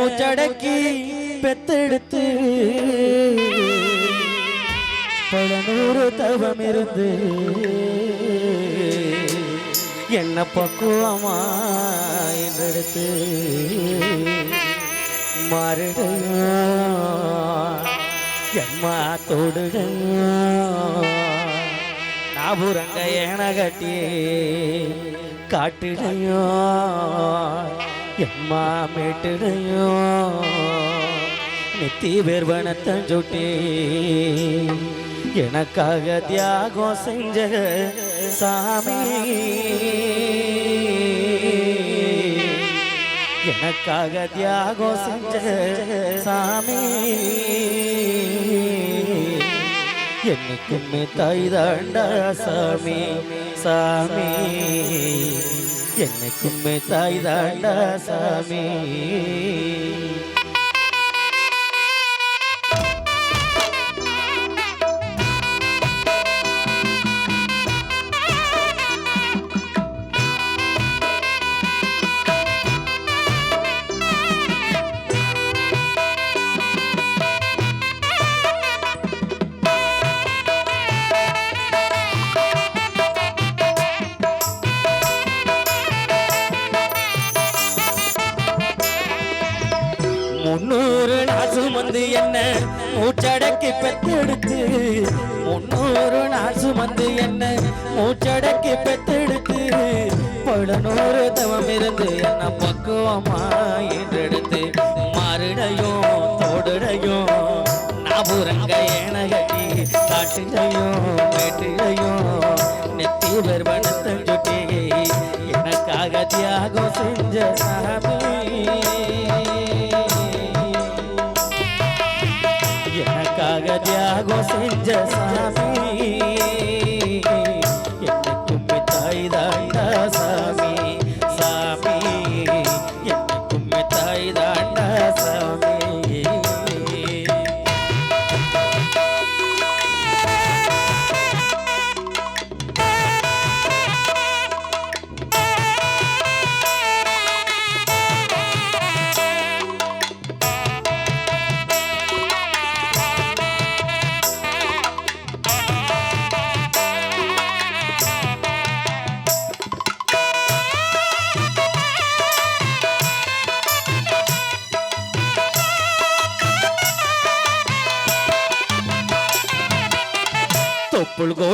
மூச்சடக்கி பெத்தெடுத்து பல நூறு தவம் இருந்து என்ன பக்குவமா என்றெடுத்து மாறுடையா எம்மா தொடுடையா நாபுரங்க ஏன கட்டி காட்டுடையோ எம்மா மேட்டுடையோ நெத்தி வேர்வனத்தன் சுட்டி. எனக்காக தியாகம் செஞ்ச சாமி. எனக்காக தியாகம் செஞ்ச சாமி. என்னைக்குமே தாய் தாண்டா சாமி சாமி. என்னைக்குமே தாய் தாண்டா சாமி. சுமந்து என்ன மூச்சடக்கி பெத்தெடுத்து? முன்னூறு நாள் சுமந்து என்ன மூச்சடக்கி பெத்தெடுத்து? படநூறு தவம் இருந்து என்ன பக்குவமா என்றெடுத்து? மாறுடையும் தோடுடையும் நாபுரங்க ஏனகட்டி காட்டிலையும் மேட்டுடையும் நெத்தி வருவனத்தன் சுட்டி எனக்காக தியாகம் செஞ்ச சாமி. செஞ்ச சாமி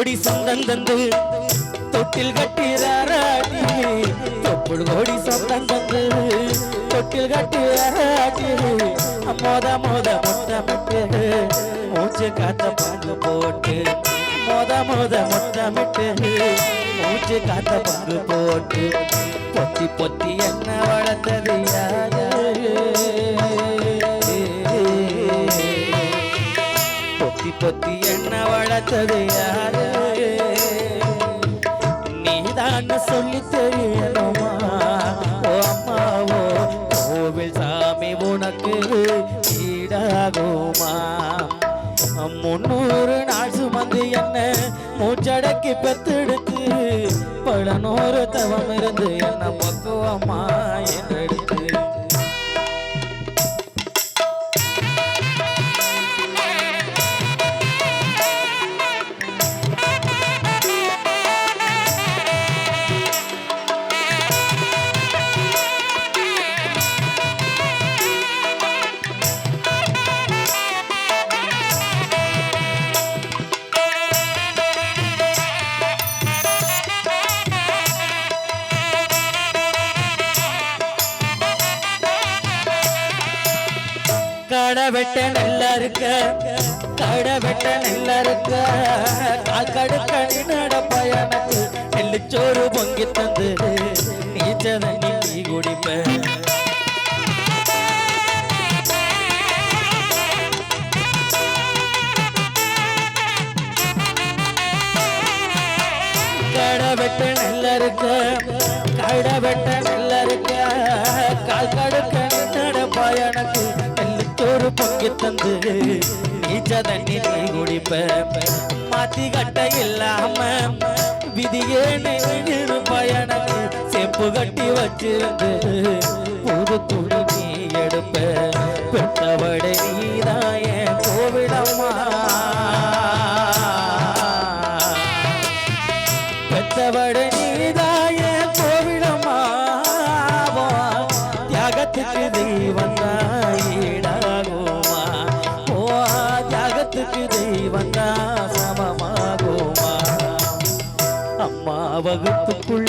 கோடி சொந்தம் தந்து தொட்டில் கட்டிறாராட்டி. தொப்புள் கோடி சொந்தம் தந்து தொட்டில் கட்டிறாராட்டி. மோத மோத முத்தமிட்டு மூச்சு காத்த பங்கு போட்டு. மோத மோத முத்தமிட்டு மூச்சு காத்த பங்கு போட்டு. பொத்தி பொத்தி என்ன வளர்த்தது யாரு? பொத்தி பொத்தி என்ன வளர்த்தது யாரு? நீதான் சொல்லி தெரியணுமா? ஓ அம்மாவோ கோவில் சாமி உனக்கு ஈடாகுமா? முன்னூறு நாள் சுமந்து என்ன மூச்சடக்கி பெத்தெடுத்து பல நூறு தவம் இருந்து என்ன பக்குவமா? என்ன வெட்ட நல்லா இருக்க. கடை வெட்ட நல்லா இருக்க. காக்கடுக்க நீ நடப்ப எனக்கு. நெல்லுச்சோறு பொங்கி தந்து நீச்சத நீ குடிப்ப. கடை வெட்ட நல்லா இருக்க. கடை வெட்ட நெல்லுச்சோறு தந்து நீச்ச தண்ணி நீ குடிப்ப மாத்தி கட்ட இல்லாம விதியே நின்று பயணக்கு செப்பு கட்டி வச்சிருந்து ஒரு துணி நீ எடுப்ப. பெற்றவடை நீதாய கோவிலம்மா. பெற்றவடை நீதாய வகுப்புக்குள்ள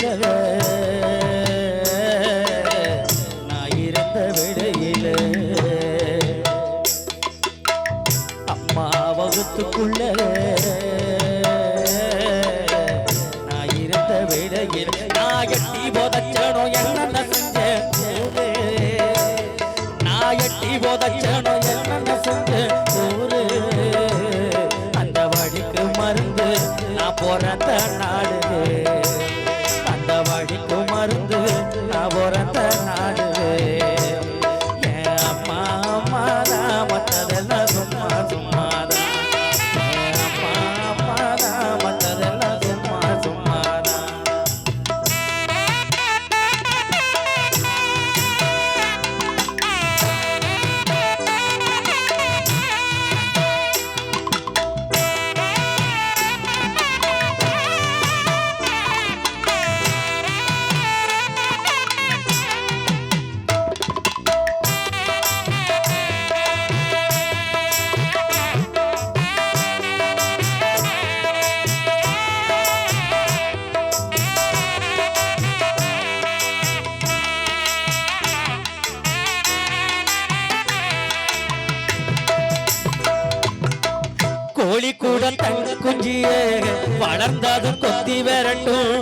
வளர்ந்தாதும் கொத்தி விரட்டும்.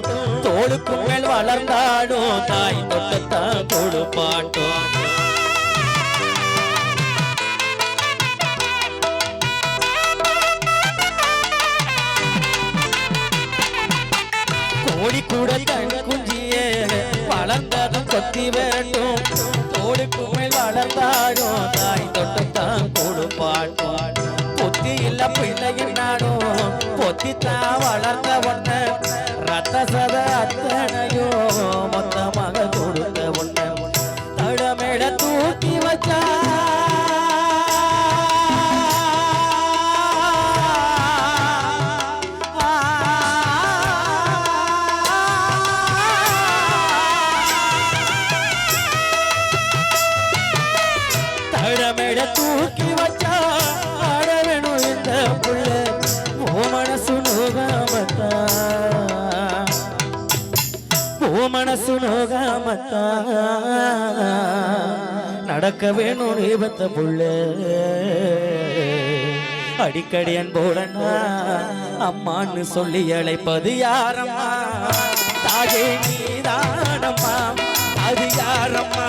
தோளுக்கு மேல் வளர்ந்தாடும் தாய் தொட்டத்தான் கொடுப்பாட்டும். கோழி கூட தங்க குஞ்சியே வளர்ந்ததும் கொத்தி விரட்டும். தோளுக்கு மேல் வளர்ந்தாடும் தாய் தொட்டத்தான் கொடுப்பாட்டும். பொத்தி இல்ல பிள்ளையின் நாடும் பொத்தி தான் வளர்ந்த ஒண்ண. ரத்த சத அத்தனையோ மொத்தமாக கொடுத்த ஒண்ண. தடமேட தூக்கி வச்சா. தடமேட தூக்கி வச்சா. போகாமத்தா நடக்க வேணும் நீபத்த புள்ள. அடிக்கடி அன்போடனா அம்மான்னு சொல்லி அழைப்பது யாரம்மா? தாயே நீதானம்மா அது யாரம்மா?